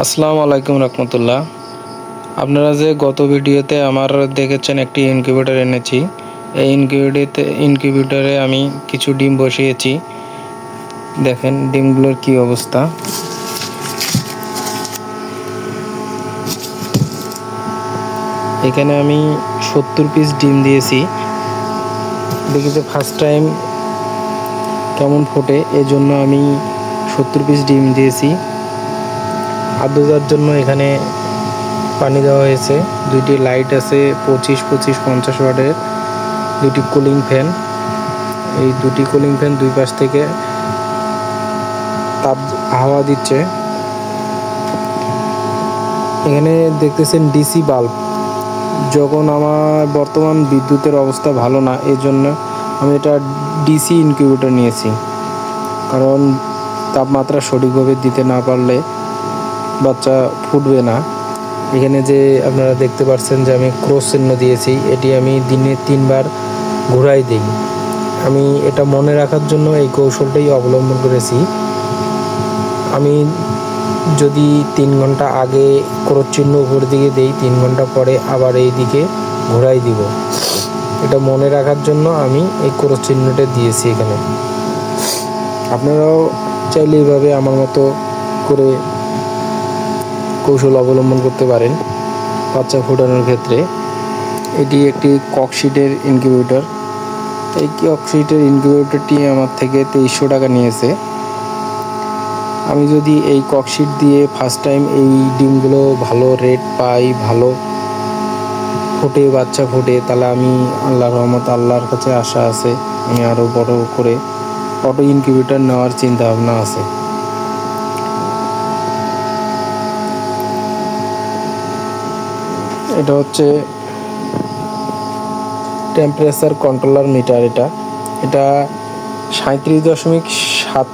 আসসালামু আলাইকুম রহমতুল্লাহ। আপনারা যে গত ভিডিওতে আমার দেখেছেন একটি ইনকিউবেটর এনেছি, এই ইনকিউবেটরতে ইনকিউবেটরে আমি কিছু ডিম বসিয়েছি। দেখেন ডিমগুলোর কি অবস্থা। এখানে আমি সত্তর পিস ডিম দিয়েছি। দেখি যে ফার্স্ট টাইম কেমন ফোটে, এজন্য আমি সত্তর পিস ডিম দিয়েছি। আর্দ্রতার জন্য এখানে পানি দেওয়া হয়েছে। দুইটি লাইট আছে, পঁচিশ পঁচিশ, পঞ্চাশ ওয়াটের। দুটি কুলিং ফ্যান। এই দুটি কুলিং ফ্যান দুই পাশ থেকে তাপ হাওয়া দিচ্ছে। এখানে দেখতেছেন ডিসি বাল্ব। যখন আমার বর্তমান বিদ্যুতের অবস্থা ভালো না এই জন্য আমি এটা ডিসি ইনকিউবেটর নিয়েছি। কারণ তাপমাত্রা সঠিকভাবে দিতে না পারলে বাচ্চা ফুটবে না। এখানে যে আপনারা দেখতে পাচ্ছেন যে আমি ক্রস চিহ্ন দিয়েছি, এটি আমি দিনে তিনবার ঘুরাই দিই। আমি এটা মনে রাখার জন্য এই কৌশলটাই অবলম্বন করেছি। আমি যদি তিন ঘণ্টা আগে ক্রস চিহ্ন উপর দিকে দেই, তিন ঘণ্টা পরে আবার এই দিকে ঘোরাই দিব। এটা মনে রাখার জন্য আমি এই ক্রস চিহ্নটা দিয়েছি এখানে। আপনারাও চাইলে এইভাবে আমার মতো করে কৌশল অবলম্বন করতে পারেন বাচ্চা ফোটানোর ক্ষেত্রে। এটি একটি ককশিটের ইনকিউবেটর এই ককশিটের ইনকিউবেটরটি আমার থেকে তেইশশো টাকা নিয়েছে। আমি যদি এই ককশিট দিয়ে ফার্স্ট টাইম এই ডিমগুলো ভালো রেট পাই, ভালো ফোটে, বাচ্চা ফোটে, তাহলে আমি আল্লাহ রহমত আল্লাহর কাছে আশা আছে। আমি আরও বড় করে অটো ইনকিউবেটর নেওয়ার চিন্তা ভাবনা আছে। এটা হচ্ছে টেম্পারেচার কন্ট্রোলার মিটার এটা। এটা সাঁত্রিশ দশমিক সাত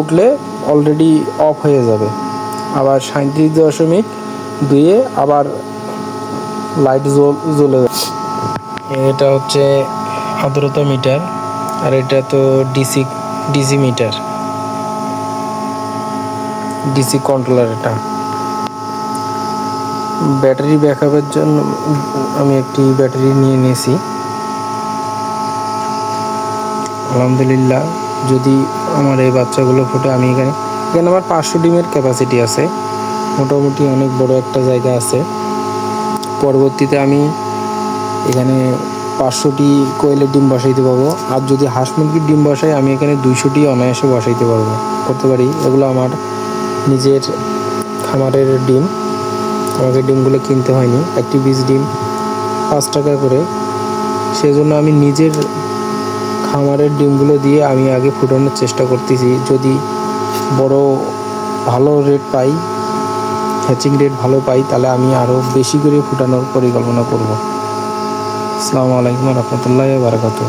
উঠলে অলরেডি অফ হয়ে যাবে। আবার সাঁত্রিশ দশমিক দুইয়ে আবার লাইট জ্বলে যাবে। এটা হচ্ছে আর্দ্রতা মিটার আর এটা তো DC DC meter DC controller এটা। ব্যাটারি ব্যাকআপের জন্য আমি একটি ব্যাটারি নিয়ে নিয়েছি। আলহামদুলিল্লাহ, যদি আমার এই বাচ্চাগুলো ফুটে, আমি এখানে এখানে আমার পাঁচশো ডিমের ক্যাপাসিটি আছে। মোটামুটি অনেক বড় একটা জায়গা আছে। পরবর্তীতে আমি এখানে পাঁচশোটি কোয়েলের ডিম বসাইতে পারব। আর যদি হাঁস মুরগির ডিম বসাই, আমি এখানে দুইশোটি অনায়াসে বসাইতে পারব। করতে পারি, এগুলো আমার নিজের খামারের ডিম। আমাকে ডিমগুলো কিনতে হয়নি, একটি বীজ ডিম, পাঁচ টাকা করে। সেজন্য আমি নিজের খামারের ডিমগুলো দিয়ে আমি আগে ফুটানোর চেষ্টা করতেছি। যদি বড় ভালো রেট পাই হ্যাচিং রেট ভালো পাই, তাহলে আমি আরও বেশি করে ফুটানোর পরিকল্পনা করব। আসসালামু আলাইকুম রহমতুল্লাহ বারাকাতু